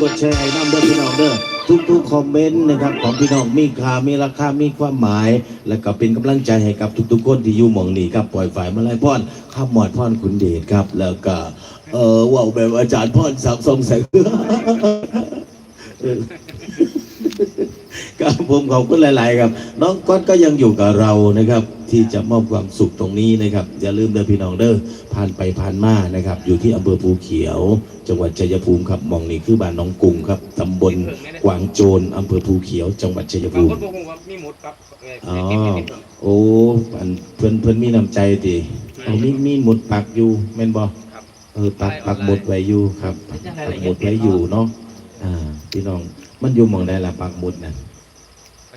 กดแชร์ให้น้ำเด้อพี่น้องเด้อทุกๆคอมเมนต์นะครับของพี่น้องมีค่ามีราคามีความหมาย และก็เป็นกำลังใจให้กับทุกๆคนที่อยู่หมองนี้ครับปล่อยฝ่ายมาไล่พ่อนข้ามหมอดพ่อนขุนเดชครับ แล้วก็เออว่าวแบบอาจารย์พ่อนสักดิ์ทรงแสงครับผมขอบคุณหลาย ๆ ครับ น้องก้อนก็ยังอยู่กับเรานะครับ ที่จะมอบความสุขตรงนี้นะครับ อย่าลืมเด้อพี่น้องเด้อผ่านไปผ่านมานะครับ อยู่ที่อำเภอภูเขียว จังหวัดชัยภูมิครับหมองนี้คือบ้านน้องกุ้งครับตำบลกวางโจรอำเภอภูเขียว จังหวัดชัยบางภูคมินบอกว่ามีหมดครับเอ่ออ๋อเก็บเก็บเก็บเก็บโอ้อันเพื่อนเพื่อนมีน้ำใจดิเอามีมีหมุดปักอยู่แม่นบ่ครับเออปักปักหมุดไว้อยู่ครับปักหมุดไว้อยู่เนาะอ่าพี่น้องมันอยู่หมองใดล่ะปักหมุดน่ะมัน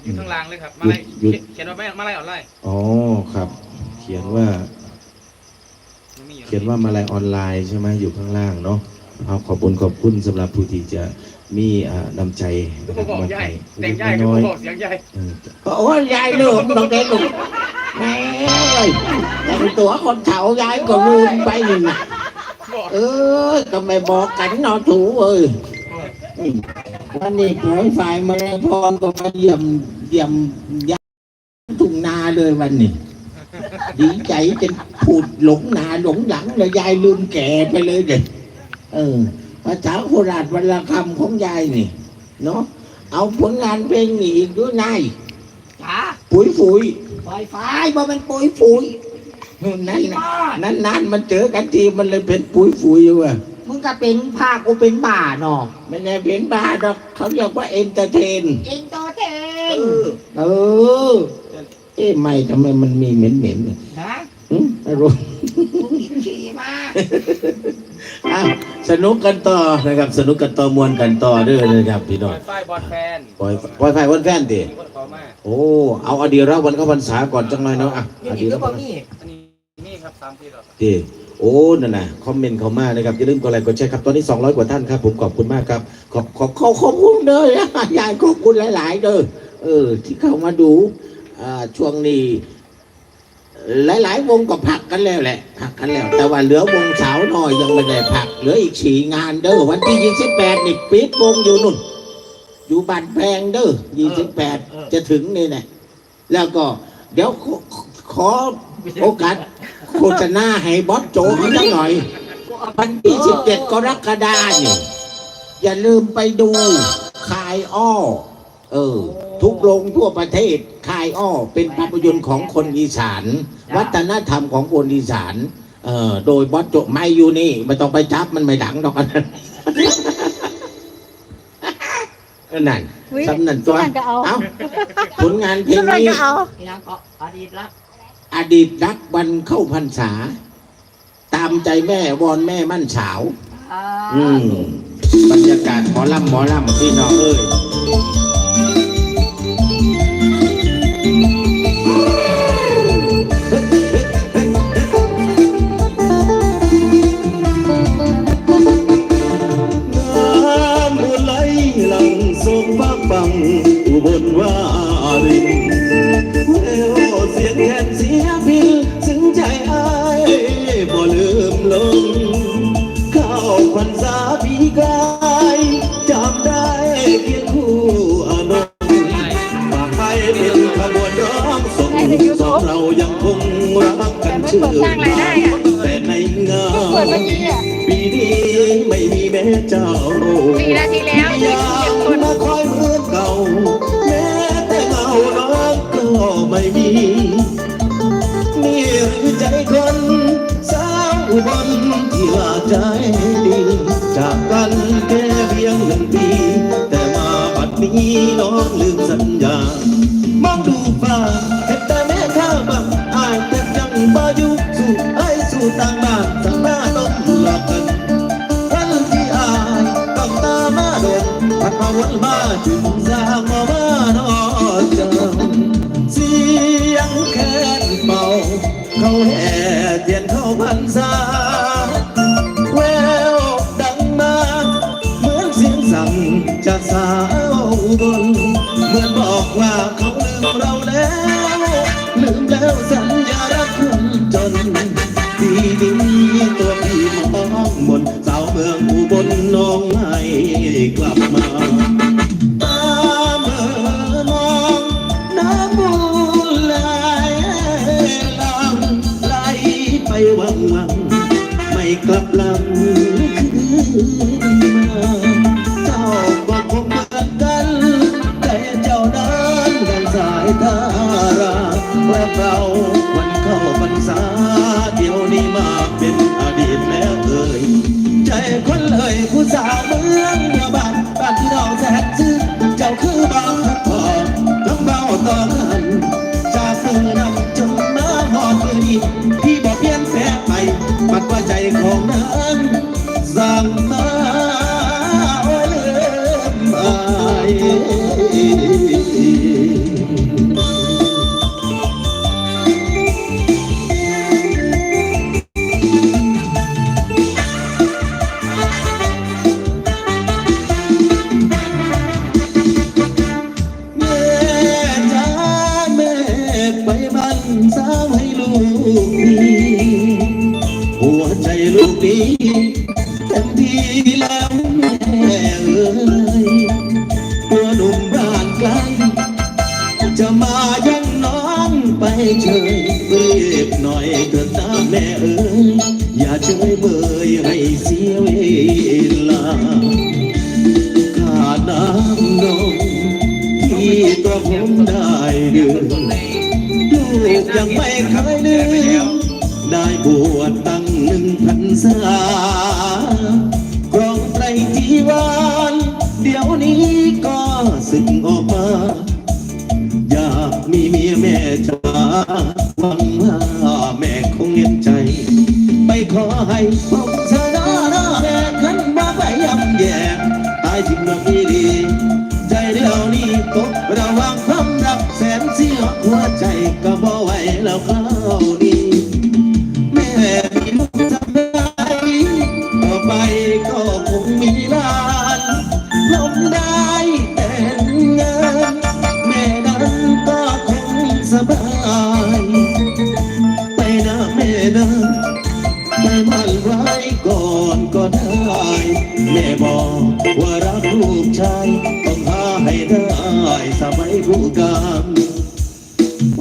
อยู่ข้างล่างเลยครับ มาหยุดไล่หยุด เขียนว่าไม่มาไล่ออนไลน์อ๋อครับ เขียนว่ามันมีอยู่เขียนว่ามาลายออนไลน์ใช่ไหมอยู่ข้างล่างเนาะเอาขอบคุณขอบคุณสำหรับผู้ที่จะมีอ่านำใจก็นะคบรัอบกมาใหญ่ไทยแต่งใหญ่ก็น้อยบอกเสียงใหญ่เออโอ้ยยายลืมน้องเด็กลูกแม่เอ้ยแต่งตัวคนเฒ่ายายก็ลืมไปอยู่นะบอกเออก็ไม่บอกกันเนอถูเอ้ย วันนี้ปล่อยฝ่ายมาแล้วพรก็มาเยี่ยมเยี่ยมยายทุ่งนาเลยวันนี้ดีใจจนพูดหลงหนาหลงหลังเลยยายลืมแก่ไปเลยเด็กเออภาษาโคราชวันละคำของยายนี่ เนาะเอาผลงานเพลงนี่อีกด้วยนายจ๋าปุ๋ยฝุยไฟฟ้าไอ้บ่มันปุ๋ยฝุยนั่นนะนั่นนั่นมันเจอกันทีมันเลยเป็นปุ๋ยฝุยอยู่ว่ะ มึงก็เป็นภาคกูเป็นบ้าเนาะไม่ใช่เป็นบ้าดอกเขาเรียกว่าเอนเตอร์เทน เองตัวเองเออ เอ๊ะไม่ทำไมมันมีเหม็นเหม็นๆเนี่ยนะหึไม่รู้ มึงกินขี้มาอะสนุกกันต่อนะครับ สนุกกันต่อมวนกันต่อเด้อนะครับพี่ปน้ล่อองยไฟบอลแฟนปล่อยปล่อยไฟวันแฟนดิมีคนเขามา โอ้เอาอดีตเราวันเข้าพรรษาก่อนจังหน่อยเนาะอะเดี๋ยอวดีนี้ตก็เราบ่มีอันนี้นี่ครับตามที่เราดิ โอ้นั่นน่ะคอมเมนต์เข้ามานะครับอย่าลืมกดไลค์กดแชร์ครับตอนนี้ 200 กว่าท่านครับ ผมขอบคุณมากครับ ขอบขอบขอบขอบคุณเด้อนะยายขอบคุณหลาย ๆ เด้อเออ ที่เข้ามาดูอ่าช่วงนี้ หลาย ๆ วงก็พักกันแล้วแหละพักกันแล้ว แต่ว่าเหลือวงสาวน้อยยังไม่ได้พักเหลืออีกสี่งานเด้อวันที่ 28นี่ปิดวงอยู่นุ่น อยู่บ้านแพงเด้อ28 จะถึงนี่แหละแล้วก็ เดี๋ยวขอขอ โอกาสโฆษณาให้บอสโจเขาสักหน่อยวันที่17กรกฎาคมนี่อย่าลืมไปดูคายอ้อ เออ ทุกโรงทั่วประเทศคายอ้อ เป็นภาพยนตร์ของคนอีสาน วัฒนธรรมของคนอีสานเอ่อโดยบอสโจไม่อยู่นี่ไม่ต้องไปจับมันไม่ดังดอกอันนั้นก็นั่นสำนันตัวก็เอาเอ้าผลงานเพลงนี้ก็เอานี่นะก็อดีตละ อดีตรักวันเข้าพรรษา ตามใจแม่วอนแม่มั่นสาวอ่าอืมบรรยากาศหมอลำหมอลำพี่น้องเอ้ยน้ำบุญไหลหลังส่งฟ้าฟังอุบลวา สองเรายังคงรักกันชื่อแต่ในงานเปิดเมื่อกี้อะปีนี้ไม่มีแม่เจ้าสี่นาทีแล้วอยากมาคอยเหมือนเก่าแม้แต่เงารักก็ไม่มีนี่หรือใจคนสาวอุบลที่ว่าใจดีจากกันแค่เพียงหนึ่งปี แต่มาบัดนี้น้องลืมสัญญามองดู จากสาวอุบน เหมือนบอกว่า ราและเราวันเข้าพรรษาเดี๋ยวนี้มาเป็นอดีตแล้วเอ่ยใจคนเลยผู้สาวเมืองเมืองบ้านบ้านที่เราแสนซื่อเจ้าคือบ้างพักผ่อนต้องเบาต่อกันจากมือนำจนมาหอดมือนี้พี่บอกเพียนแฝงไปปัดว่าใจของนั้นสั่งมาโอ้ยลืมอาย แล้วแม่เอ้ยตัวหนุ่มบ้านไกลจะมายังน้องไปเฉยรีบหน่อยเถิดนะแม่เอ้ยอย่าเฉยเมยให้เสียเวลาขาดน้ำนมที่ตัวผมได้ดื่มลูกยังไม่เคยลืมได้บวชตั้งหนึ่งพรรษา จีวรเดี๋ยวนี้ก็สึกออกมา อยากมีเมียแม่จ๋าหวังว่าแม่คงเห็นใจไม่ขอให้ผมชนะนะแม่ขันมาไปยำแย่ตายจริงนะพี่ดี ใจเดี๋ยวนี้ตกระว่างความรักแสนเสียหัวใจก็บ่ไหวแล้วครา ม่มันไว้ก่อนก็ได้ แม่บอกว่ารักลูกชายต้องหาให้ได้สมัยผู้การ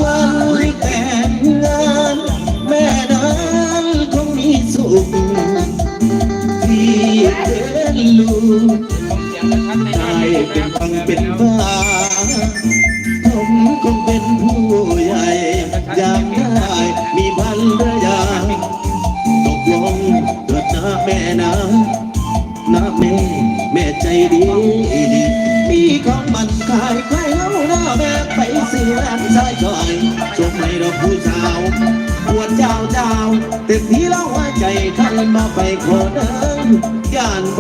วันแต่งงานแม่นั้นคงมีสุขที่เป็นลูกผมเสียงประทัดในได้น้ำเป็นฟังเป็นฟ้า แม่ แม่ใจดีดีมีของมันขายใครเล่าหน้าแม่ไปซื้อแรงใส่จอยชมให้เราผู้สาวปวดเจ้าเจ้าเต็มที่เล่าว่าใจใครมาไปขอเดินย่านพ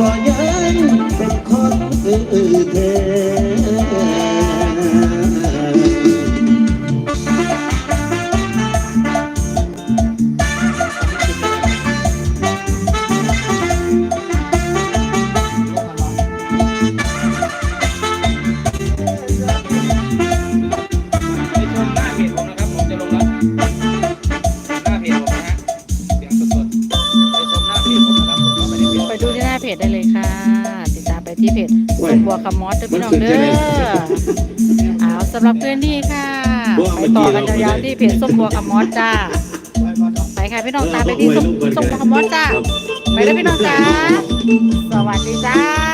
โอ้ส้ยมบัวคำมอสเด้อพี่น้องเด้มันขึ้นจะได้อเอาสำหรับเพื่อนที่ค่ะไปต่อกันยาวๆที่เพจส้มบัวคำมอสจ้าไปค่ะพี่น้องตามไปที่ส้มส้มบัวคำมอสจ้าไปเลยพี่น้องจ้าสวัสดีจ้า